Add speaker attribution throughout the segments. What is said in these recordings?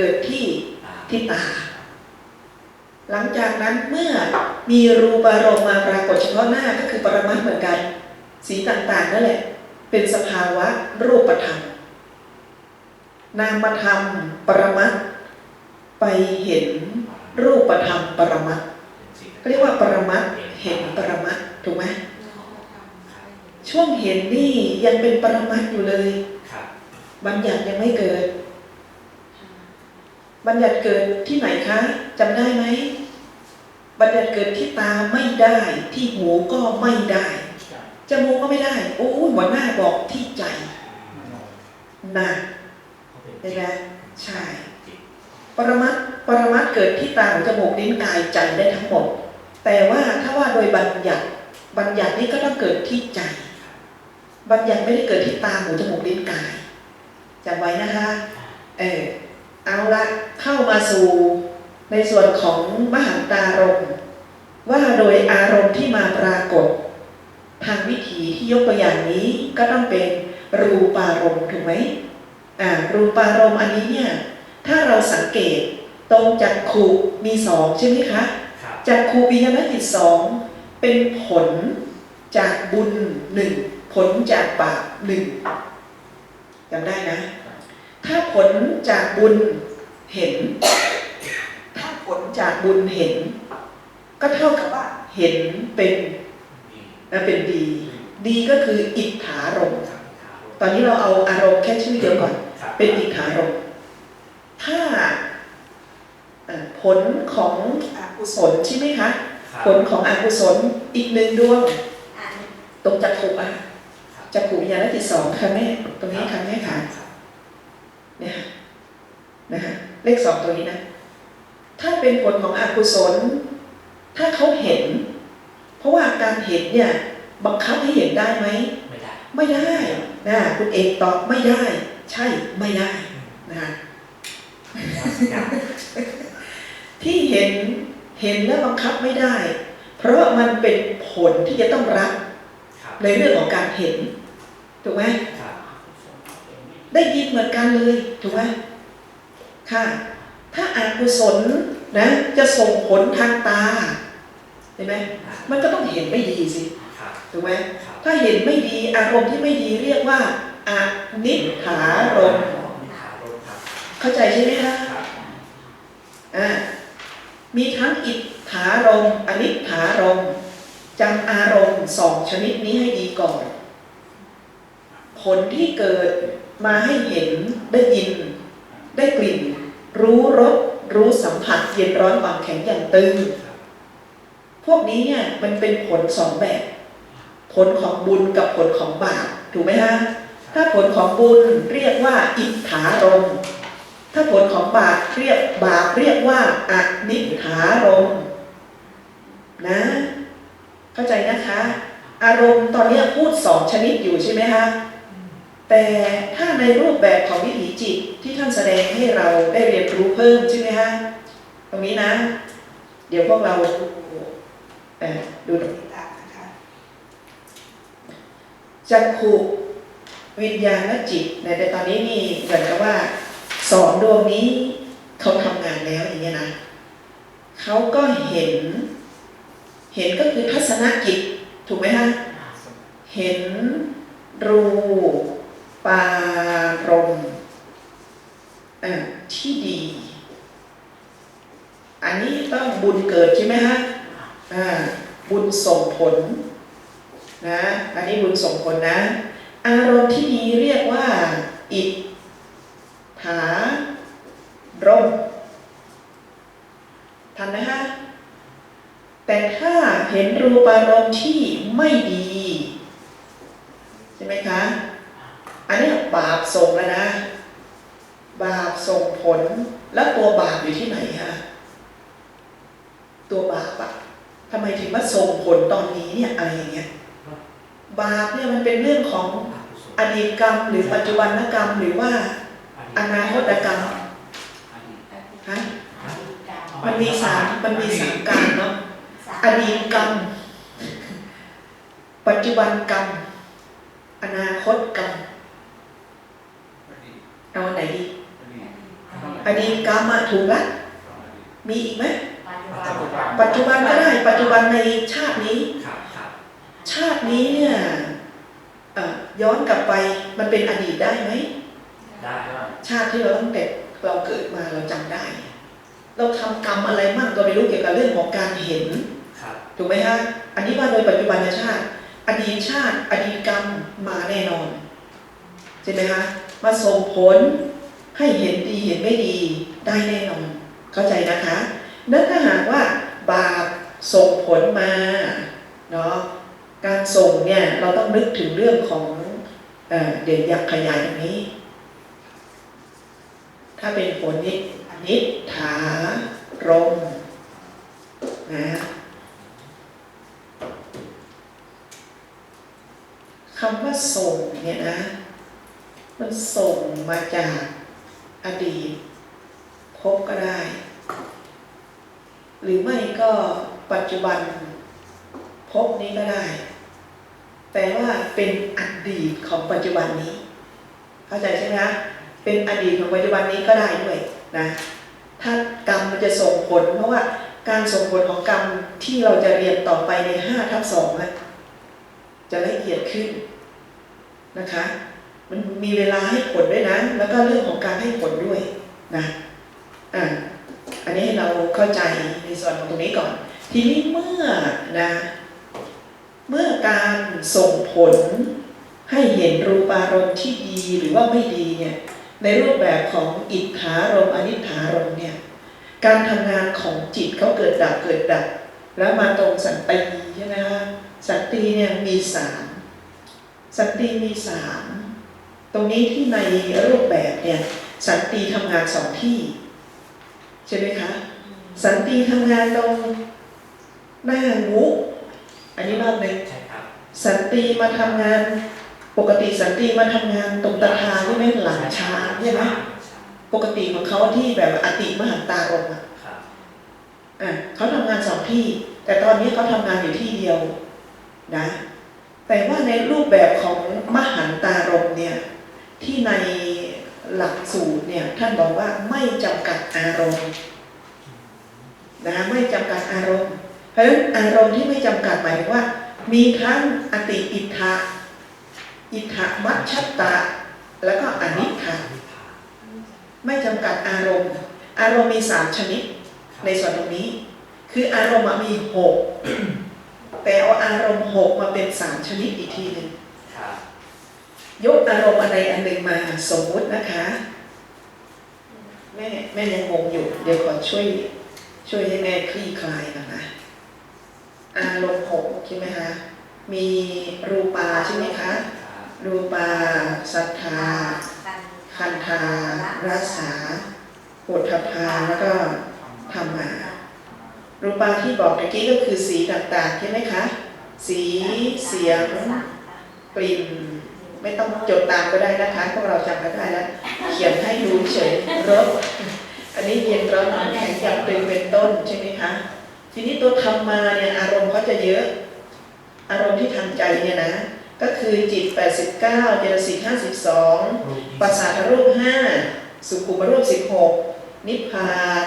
Speaker 1: เกิดที่
Speaker 2: อ่า
Speaker 1: ที่ตา หลังจากนั้นเมื่อมีรูปารมณ์มาปรากฏเฉพาะหน้าก็คือปรมัตถ์เหมือนกัน สีต่างๆนั่นแหละ เป็นสภาวะรูปธรรม นามธรรมปรมัตถ์ไปเห็นรูปธรรมปรมัตถ์
Speaker 2: เป็นสิ่ง
Speaker 1: ก็เรียกว่าปรมัตถ์เห็นปรมัตถ์ถูกไหมช่วงเห็นนี่ยังเป็นปรมัตถ์อยู่เลย
Speaker 2: ครับ
Speaker 1: บัญญัติยังไม่เกิด บัญญัติเกิดที่ไหนคะจำได้ไหมบัญญัติเกิดที่ตาไม่ได้ ที่หูก็ไม่ได้จมูกก็ไม่ได้ โอ้ยหัวหน้าบอกที่ใจนะ
Speaker 2: เขาเป็น
Speaker 1: เห็นไหมใช่
Speaker 2: จิต
Speaker 1: ปรมัตถ์ปรมัตถ์เกิดที่ตาหูจมูกลิ้นกายใจได้ทั้งหมด แต่ว่าถ้าว่าโดยบัญญัติ บัญญัตินี้ก็ต้องเกิดที่ใจ บัญญัติไม่ได้เกิดที่ตาหูจมูกลิ้นกายจำไว้นะคะ เออ เอาละเข้ามาสู่ในส่วนของมหันตารมณ์ว่าโดยอารมณ์ที่มาปรากฏ ทางวิถีที่ยกตัวอย่างนี้ก็ต้องเป็นรูปารมณ์ถูกไหมอ่ารูปารมณ์อันนี้เนี่ยถ้าเราสังเกตตรงจักขุมีสองใช่ไหมคะ
Speaker 2: ครับ
Speaker 1: จักคูปิยนจิตสองเป็นผลจากบุญหนึ่งผลจากบาปหนึ่งจำได้นะ ถ้าผลจากบุญเห็น ถ้าผลจากบุญเห็น ก็เท่ากับว่าเห็นเป็น
Speaker 2: มี
Speaker 1: นะเป็นดี ดีก็คืออิทธารมณ์
Speaker 2: ครับครับ
Speaker 1: ตอนนี้เราเอาอารมณ์แค่ชื่อเดียวก่อน
Speaker 2: ครับ
Speaker 1: เป็นอิทธารมณ์ถ้าเอ่อผลของอกุศลใช่ไหมคะ
Speaker 2: ครับ
Speaker 1: ผลของอกุศลอีกหนึ่งดวงตรงจักขุอะ
Speaker 2: ครับ
Speaker 1: จักขุวิญญาณที่สองค่ะแม่ตรงนี้ค่ะแม่ค่ะ
Speaker 2: ครับ
Speaker 1: เนี่ยค่ะนะฮะเลขสองตัวนี้นะ ถ้าเป็นผลของอกุศล ถ้าเขาเห็น เพราะว่าการเห็นเนี่ยบังคับให้เห็นได้ไหม
Speaker 2: ไม่ได้
Speaker 1: ไม่ได้นะคุณเอกตอบไม่ได้ ใช่ไม่ได้นะฮะ
Speaker 2: อยาก
Speaker 1: ที่เห็นเห็นแล้วบังคับไม่ได้ เพราะมันเป็นผลที่จะต้องรับ
Speaker 2: ครับ
Speaker 1: ในเรื่องของการเห็นถูกไหม
Speaker 2: ครับ
Speaker 1: ได้ยินเหมือนกันเลยถูกไหมค่ะ ถ้าอากุศลนะ จะส่งผลทางตาเห็นไหมมันก็ต้องเห็นไม่ดีสิ
Speaker 2: ครับ
Speaker 1: ถูกไหม
Speaker 2: ครับ
Speaker 1: ถ้าเห็นไม่ดีอารมณ์ที่ไม่ดีเรียกว่าอนิจฐารมณ์
Speaker 2: นิทารมณ์ครับ
Speaker 1: เข้าใจใช่ไหมคะ
Speaker 2: ครับ
Speaker 1: อ่ามีทั้งอิทธารมณ์อนิจฐารมณ์จำอารมณ์สองชนิดนี้ให้ดีก่อน ผลที่เกิด มาให้เห็นได้ยิน ได้กลิ่น รู้รสรู้สัมผัสเย็นร้อนอ่อนแข็งอย่างตึง พวกนี้เนี่ยมันเป็นผลสองแบบ ผลของบุญกับผลของบาปถูกไหมฮะถ้าผลของบุญเรียกว่าอิทธารม ถ้าผลของบาปเรียกบาปเรียกว่าอนิถารมนะ เข้าใจนะคะ อารมณ์ตอนนี้พูดสองชนิดอยู่ใช่ไหมคะ แต่ถ้าในรูปแบบของวิถีจิตที่ท่านแสดงให้เราได้เรียนรู้เพิ่มใช่ไหมคะตรงนี้นะ เดี๋ยวพวกเราดูดูตรงนี้ตามนะคะจักขุวิญญาณจิตในตอนนี้นี่เหมือนกับว่าสองดวงนี้เขาทำงานแล้วอย่างเงี้ยนะเขาก็เห็น เห็นก็คือทัศนกิจถูกไหมคะเห็นรู ปารมณ์ที่ดี อันนี้ต้องบุญเกิดใช่ไหมฮะอ่าบุญส่งผลนะอันนี้บุญส่งผลนะ อารมณ์ที่ดีเรียกว่า อิทธารมณ์ทันไหมฮะแต่ถ้าเห็นรูปารมณ์ที่ไม่ดี ใช่ไหมคะ บาปส่งแล้วนะ บาปส่งผล แล้วตัวบาปอยู่ที่ไหนฮะตัวบาปอะทำไมถึงมาส่งผลตอนนี้เนี่ยอะไรอย่างเงี้ยบาปเนี่ยมันเป็นเรื่องของ
Speaker 2: อกุศล
Speaker 1: อดีตกรรม หรือปัจจุบันกรรมหรือว่าอนาคตกรรม
Speaker 2: อดีต
Speaker 1: ฮะมันมีสามมันมีสามการเนาะอดีตกรรม ปัจจุบันกรรม อนาคตกรรมเอาอัน ไหนดีอดีตกรรมอะถูกละมีอีกไหม
Speaker 3: ปัจจุบัน
Speaker 1: ก็ได้ปัจจุบันในชาตินี้ชาตินี้เนี่ยย้อนกลับไปมันเป็นอดีตได้ไหม
Speaker 2: ได้
Speaker 1: ชาติที่เราตั้งแต่เราเกิดมาเราจำได้ เราทำกรรมอะไรมั่งก็ไม่รู้เกี่ยวกับเรื่องของการเห็น
Speaker 2: ครับ
Speaker 1: ถูกไหมฮะอันนี้ว่าโดยปัจจุบันชาติ อดีตชาติ อดีตกรรมมาแน่นอนใช่ไหมฮะมาส่งผล ให้เห็นดีเห็นไม่ดีได้แน่นอนเข้าใจนะคะ นั้นถ้าหากว่าบาปส่งผลมาเนาะการส่งเนี่ยเราต้องนึกถึงเรื่องของเอ่อเดี๋ยวอยากขยายตรงนี้ ถ้าเป็นผลนินิถารมนะคำว่าส่งเนี่ยนะ มันส่งมาจาก อดีตพบก็ได้ หรือไม่ก็ปัจจุบันพบนี้ก็ได้ แต่ว่าเป็นอดีตของปัจจุบันนี้ เข้าใจใช่ไหมคะเป็นอดีตของปัจจุบันนี้ก็ได้ด้วยนะถ้ากรรมมันจะส่งผล เพราะว่าการส่งผลของกรรมที่เราจะเรียนต่อไปใน5ทับ2นะจะละเอียดขึ้นนะคะ มันมีเวลาให้ผลด้วยนะ แล้วก็เรื่องของการให้ผลด้วยนะอะอันนี้ให้เราเข้าใจในส่วนของตรงนี้ก่อน ทีนี้เมื่อนะ เมื่อการส่งผลให้เห็นรูปารมณ์ที่ดีหรือว่าไม่ดีเนี่ยในรูปแบบของอิทธารมณ์อนิถารมเนี่ยการทำงานของจิตเขาเกิดดับเกิดดับ แล้วมาตรงสันติใช่ไหมคะสันติเนี่ยมีสามสันติมีสาม ตรงนี้ที่ในรูปแบบเนี่ยสันติทำงานสองที่ ใช่ไหมคะ สันติทำงานตรงหน้างูอันนี้รอบหนึ่ง
Speaker 2: ใช่ครับ
Speaker 1: สันติมาทำงานปกติสันติมาทำงานตรงตาทางใช่ไหมหลังช้างใช่ไหมปกติของเขาที่แบบอติมหันตารมณ์อะ
Speaker 2: ครับ
Speaker 1: อะเขาทำงานสองที่ แต่ตอนนี้เขาทำงานอยู่ที่เดียวนะแต่ว่าในรูปแบบของมหันตารมณ์เนี่ย ที่ในหลักสูตรเนี่ยท่านบอกว่าไม่จำกัดอารมณ์นะไม่จำกัดอารมณ์ เพราะฉะนั้นอารมณ์ที่ไม่จำกัดหมายถึงว่า มีทั้งอติอิทธะอิทธะมัชชตะ แล้วก็อนิธาไม่จำกัดอารมณ์ อารมณ์มีสามชนิดในส่วนตรงนี้ คืออารมณ์มีหกแต่เอาอารมณ์หกมาเป็นสามชนิดอีกทีหนึ่ง ยกอารมณ์อะไรอันหนึ่งมาสมมุตินะคะแม่แม่ยังงงอยู่ เดี๋ยวขอช่วย ช่วยให้แม่คลี่คลายก่อนนะอารมณ์หกใช่ไหมคะมีรูปาใช่ไหมคะรูปาศรัทธาคันธารัสาโหทพาแล้วก็ธรรมารูปาที่บอกเมื่อกี้ก็คือสีต่างๆใช่ไหมคะ สีเสียงกลิ่น ไม่ต้องจดตามก็ได้นะคะพวกเราจำกันได้แล้วเขียนให้ดูเฉยรสอันนี้เย็นร้อนหนอนแข็งจับตึงเป็นต้นใช่ไหมคะทีนี้ตัวธรรมาเนี่ยอารมณ์เขาจะเยอะ อารมณ์ที่ทางใจเนี่ยนะก็คือจิต 89เจตสิก52ปัสสาวะรูปห้าสุขุมรูปสิบหกนิพพาน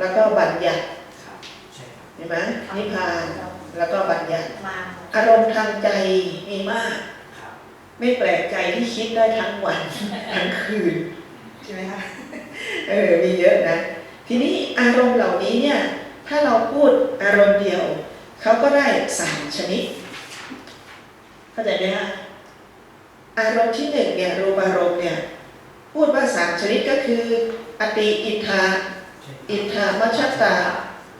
Speaker 1: แล้วก็บัญญัติ
Speaker 2: ครับใช่ครับ
Speaker 1: เห็นไหมนิพพานแล้วก็บัญญัติ
Speaker 3: มา
Speaker 1: อารมณ์ทางใจมีมาก
Speaker 2: ครับ
Speaker 1: ไม่แปลกใจที่คิดได้ทั้งวันทั้งคืนใช่ไหมคะเออมีเยอะนะ ทีนี้อารมณ์เหล่านี้เนี่ยถ้าเราพูดอารมณ์เดียวเขาก็ได้สามชนิดเข้าใจไหมคะอารมณ์ที่หนึ่งเนี่ยรูปอารมณ์เนี่ยพูดว่าสามชนิดก็คือ อติอิทธา
Speaker 2: ใช่ครับ
Speaker 1: อิทธามัชชตา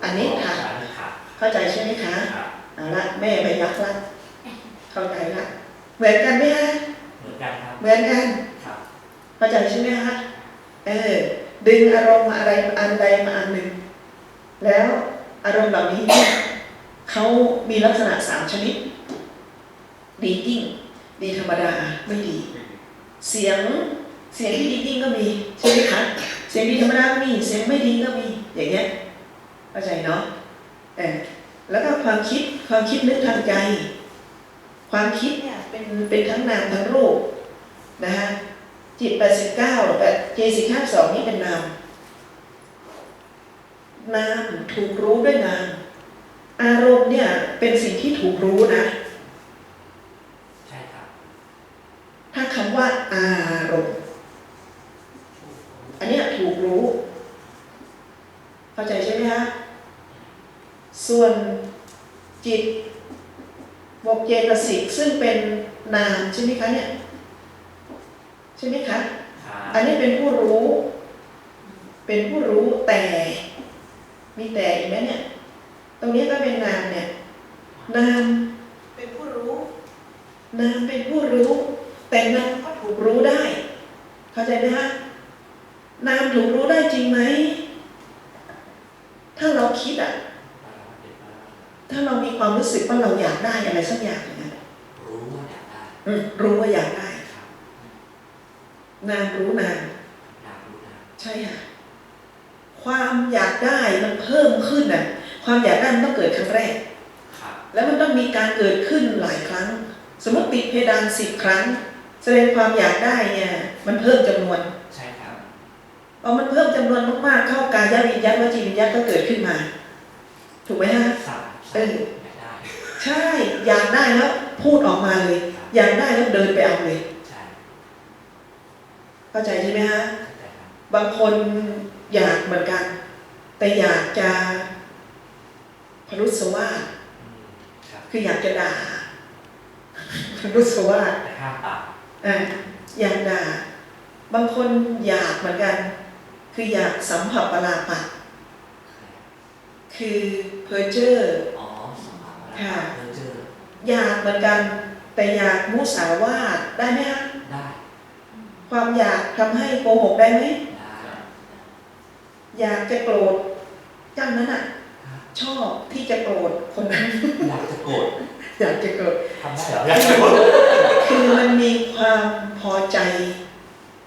Speaker 1: อนิธา
Speaker 2: อันนี้ครับ
Speaker 1: เข้าใจใช่ไหมคะ
Speaker 2: ครับ
Speaker 1: เอาละแม่ไปยักละเข้าใจละ เหมือนกันไหมฮะ
Speaker 2: เหมือนกันครับ
Speaker 1: เหมือนกัน
Speaker 2: ครับ
Speaker 1: เข้าใจใช่ไหมฮะเออดึงอารมณ์มาอะไรอันใดมาอันหนึ่งแล้วอารมณ์เหล่านี้เนี่ยเขามีลักษณะสามชนิด ดียิ่งดีธรรมดาไม่ดี เสียงเสียงที่ดียิ่งก็มีใช่ไหมคะเสียงดีธรรมดาก็มีเสียงไม่ดีก็มีอย่างเงี้ยเข้าใจเนาะเออแล้วก็ความคิดความคิดนึกทางใจ ความคิดเนี่ย เป็นเป็นทั้งนามทั้งรูปนะฮะจิต89แบบเจสิก52นี่เป็นนามนามถูกรู้ด้วยนามอารมณ์เนี่ยเป็นสิ่งที่ถูกรู้นะ
Speaker 2: ใช่ครับ
Speaker 1: ถ้าคำว่าอารมณ์อันเนี้ยถูกรู้ เข้าใจใช่ไหมคะส่วนจิตบวกเจตสิกซึ่งเป็น นามใช่ไหมคะเนี่ยใช่ไหมคะ
Speaker 2: ครับ
Speaker 1: อันนี้เป็นผู้รู้ เป็นผู้รู้แต่มีแต่อีกไหมเนี่ย ตรงนี้ก็เป็นนามเนี่ยนามเป็นผู้รู้นามเป็นผู้รู้ แต่นามก็ถูกรู้ได้ เข้าใจไหมฮะนามถูกรู้ได้จริงไหมถ้าเราคิดอะถ้าเรามีความรู้สึกว่าเราอยากได้อะไรสักอย่างหนึงอะ
Speaker 2: รู้ว่าอยากได้
Speaker 1: อืม รู้ว่าอยากได้
Speaker 2: ครับ
Speaker 1: นามรู้นาม
Speaker 2: อยากรู้นะ
Speaker 1: ใช่ค่ะความอยากได้มันเพิ่มขึ้นน่ะ ความอยากได้มันต้องเกิดครั้งแรก
Speaker 2: ครับ
Speaker 1: แล้วมันต้องมีการเกิดขึ้นหลายครั้ง สมมติติดเพดานสิบครั้ง แสดงความอยากได้เนี่ย มันเพิ่มจำนวน
Speaker 2: ใช่ครับ
Speaker 1: พอมันเพิ่มจำนวนมากๆเข้ากายวิญญาณวจีวิญญาณก็เกิดขึ้นมา ถูกไหมฮะ
Speaker 2: สาม
Speaker 1: เออ
Speaker 2: อยากได้
Speaker 1: ใช่ อยากได้แล้วพูดออกมาเลย อยากได้แล้วเดินไปเอาเลย
Speaker 2: ใช่
Speaker 1: เข้าใจใช่ไหมฮะ
Speaker 2: เข้าใจครับ
Speaker 1: บางคนอยากเหมือนกัน แต่อยากจะพรุสวาส
Speaker 2: อืมครับ
Speaker 1: คืออยากจะด่าพรุสวาส
Speaker 2: แต่ห้ามปาก
Speaker 1: อะอยากด่า บางคนอยากเหมือนกัน คืออยากสัมผัสประลาปะคือเพอเจอร์
Speaker 2: อ๋อสมอง
Speaker 1: ค่ะ
Speaker 2: เจอเจอ
Speaker 1: อยากเหมือนกัน แต่อยากมุสาวาทได้ไหมฮะ
Speaker 2: ได้
Speaker 1: ความอยากทำให้โกหกได้ไหม
Speaker 2: ได้
Speaker 1: อยากจะโกรธเจ้านั้นอะ
Speaker 2: ครับ
Speaker 1: ชอบที่จะโกรธคนนั้น
Speaker 2: อยากจะโกรธ
Speaker 1: อยากจะโกรธ
Speaker 2: ทำได้เหรออยากจะโกรธ
Speaker 1: คือมันมีความพอใจ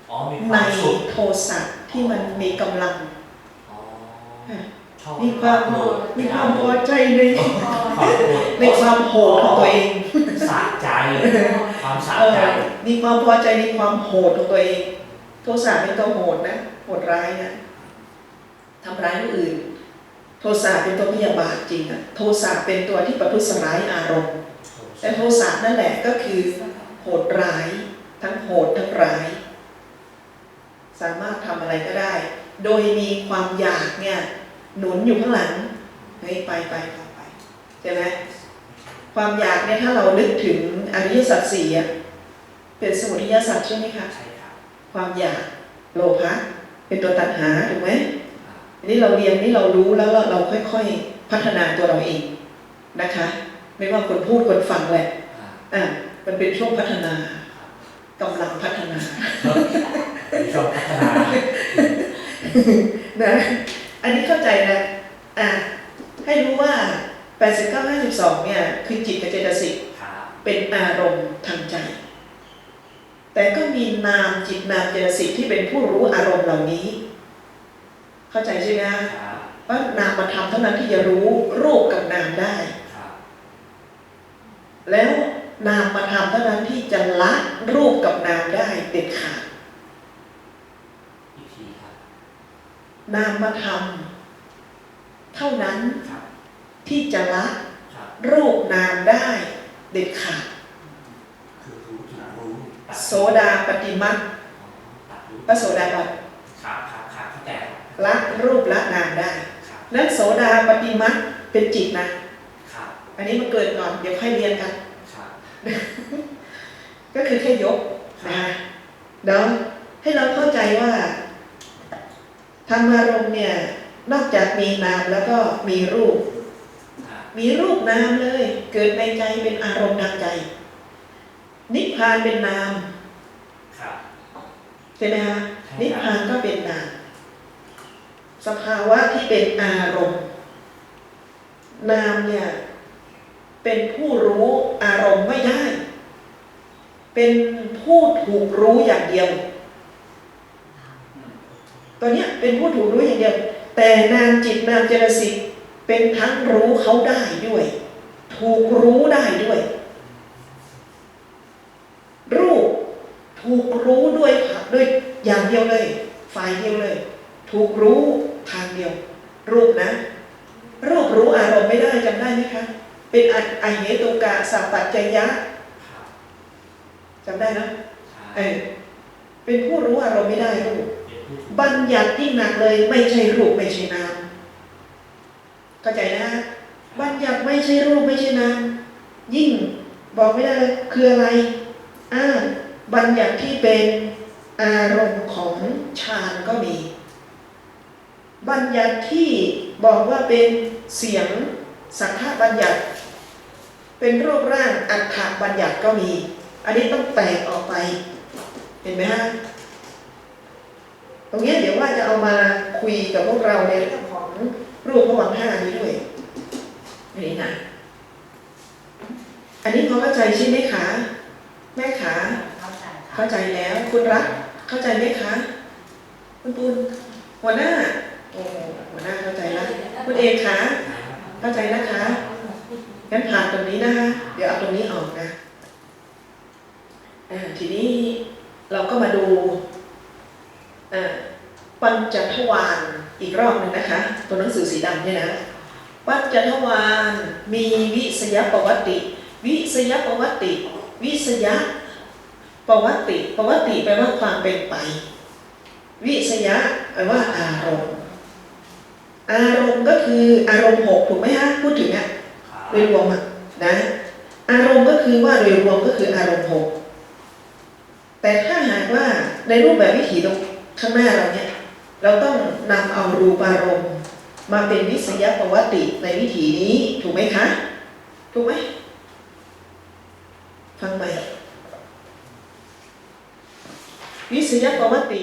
Speaker 2: อ๋อมีค
Speaker 1: ใน
Speaker 2: วามสุข
Speaker 1: โทสะที่มันมีกำลัง
Speaker 2: อ๋อ
Speaker 1: ค่ะ
Speaker 2: ชอบ
Speaker 1: มีความ
Speaker 2: โกรธ
Speaker 1: มีความพอใจใน
Speaker 2: ความโกรธ
Speaker 1: ในความโหดของตัวเอง
Speaker 2: สะใจความสะ
Speaker 1: เออ
Speaker 2: ใจ
Speaker 1: มีความพอใจในความโหดของตัวเอง โทสะเป็นตัวโหดนะโหดร้ายนะทำร้ายผู้อื่น โทสะเป็นตัวพยาบาทจริงอะโทสะเป็นตัวที่ประทุษร้ายอารมณ์แต่โทสะนั่นแหละก็คือโหดร้าย ทั้งโหดทั้งร้าย สามารถทำอะไรก็ได้ โดยมีความอยากเนี่ย หนุนอยู่ข้างหลังเฮ้ยไปไปไปไปใช่ไหมความอยากเนี่ยถ้าเรานึกถึงอริยสัจสี่อะเป็นสมุทัยสัจใช่ไหมคะ
Speaker 2: ใช่ครับ
Speaker 1: ความอยากโลภะเป็นตัวตัณหาถูกไหม
Speaker 2: อ่า
Speaker 1: อันนี้เราเรียนนี่เรารู้แล้วเราเราค่อยๆพัฒนาตัวเราเองนะคะ ไม่ว่าคนพูดคนฟังแหละ
Speaker 2: อ่า
Speaker 1: อะมันเป็นช่วงพัฒนา
Speaker 2: ครับ
Speaker 1: กำลังพัฒนา
Speaker 2: มีช่วงพัฒนา
Speaker 1: นะ อันนี้เข้าใจนะอะให้รู้ว่า 89 52 เนี่ย คือจิตกับเจตสิก
Speaker 2: ครับ
Speaker 1: เป็นอารมณ์ทางใจ แต่ก็มีนามจิตนามเจตสิกที่เป็นผู้รู้อารมณ์เหล่านี้ เข้าใจใช่ไหมคะ
Speaker 2: ครับ
Speaker 1: ว่านามมาทำเท่านั้นที่จะรู้รูปกับนามได้
Speaker 2: ครับ
Speaker 1: แล้วนามมาทำเท่านั้นที่จะละรูปกับนามได้เด็ดขาด
Speaker 2: อีกทีครับ
Speaker 1: นามมาทำเท่านั้น
Speaker 2: ครับ
Speaker 1: ที่จะละ
Speaker 2: ครับ
Speaker 1: รูปนามได้เด็ดขาด
Speaker 2: คือรู้ถึงรู้ตัด
Speaker 1: โสดาปฏิมัติ
Speaker 2: อ๋อตัดรู้
Speaker 1: พระโสดาบัน
Speaker 2: ครับครับครับเข้าใจครับ
Speaker 1: ละรูปละนามได้
Speaker 2: ครับ
Speaker 1: นั้นโสดาปฏิมัติเป็นจิตนะ
Speaker 2: ครับ
Speaker 1: อันนี้มันเกิดก่อน เดี๋ยวค่อยเรียนกัน
Speaker 2: ครับ
Speaker 1: ก็คือแค่ยกนะคะเดี๋ยวให้เราเข้าใจว่า ธรรมารมณ์เนี่ยนอกจากมีนามแล้วก็มีรูป
Speaker 2: อ่า
Speaker 1: มีรูปนามเลย เกิดในใจเป็นอารมณ์ทางใจ นิพพานเป็นนาม
Speaker 2: ครับ
Speaker 1: ใช่ไหมคะ
Speaker 2: ใช่
Speaker 1: นิพ
Speaker 2: ครับ
Speaker 1: พานก็เป็นนาม สภาวะที่เป็นอารมณ์ นามเนี่ยเป็นผู้รู้อารมณ์ไม่ได้ เป็นผู้ถูกรู้อย่างเดียว ตัวเนี้ยเป็นผู้ถูกรู้อย่างเดียว แต่นามจิตนามเจตสิกเป็นทั้งรู้เขาได้ด้วย ถูกรู้ได้ด้วย รูปถูกรู้ด้วยค่ะด้วยอย่างเดียวเลย ฝ่ายเดียวเลย ถูกรู้ทางเดียว รูปนะ รูปรู้อารมณ์ไม่ได้จำได้ไหมคะเป็นอัอเหตุกะสัพปัจจยะ
Speaker 2: ครับ
Speaker 1: จำได้เนอะ
Speaker 2: ใช่
Speaker 1: เออเป็นผู้รู้อารมณ์ไม่ได้รูป
Speaker 2: เป็นผู้ถูก
Speaker 1: บัญญัติยิ่งหนักเลย ไม่ใช่รูปไม่ใช่นามเข้าใจนะฮะบัญญัติไม่ใช่รูปไม่ใช่นามยิ่งบอกไม่ได้เลยคืออะไรอ่าบัญญัติที่เป็นอารมณ์ของฌานก็มี บัญญัติที่บอกว่าเป็นเสียงสังฆบัญญัติ เป็นรูปร่างอัฏฐบัญญัติก็มี อันนี้ต้องแตกออกไป เห็นไหมฮะ ตรงเนี้ยเดี๋ยวว่าจะเอามาคุยกับพวกเราในเรื่องของรูปพวังค์ห้านี้ด้วยนี่นะอันนี้พอเข้าใจใช่ไหมคะแม่ขา
Speaker 3: เข้าใจค่ะ
Speaker 1: เข้าใจแล้ว คุณรักเข้าใจไหมคะ คุณปุณหัวหน้าโอ้หัวหน้าเข้าใจแล้วคุณเอกคะเข้าใจนะคะงั้นผ่านตรงนี้นะคะ เดี๋ยวเอาตรงนี้ออกนะอ่าทีนี้เราก็มาดูอ่า ปัญจทวารอีกรอบหนึ่งนะคะ ตัวหนังสือสีดำเนี่ยนะปัญจทวารมีวิสยประวัติ วิสยประวัติ วิสยประวัติประวัติแปลว่าความเป็นไป วิสยะแปลว่าอารมณ์ อารมณ์ก็คืออารมณ์หกถูกไหมฮะพูดถึงอะ
Speaker 2: ครับ
Speaker 1: โดยรวมอะนะอารมณ์ก็คือว่าโดยรวมก็คืออารมณ์หกแต่ถ้าหากว่าในรูปแบบวิถีตรง ข้างหน้าเราเนี่ยเราต้องนำเอารูปารมณ์มาเป็นวิสยประวัติในวิถีนี้ถูกไหมคะ ถูกไหมฟังใหม่วิสยประวัติ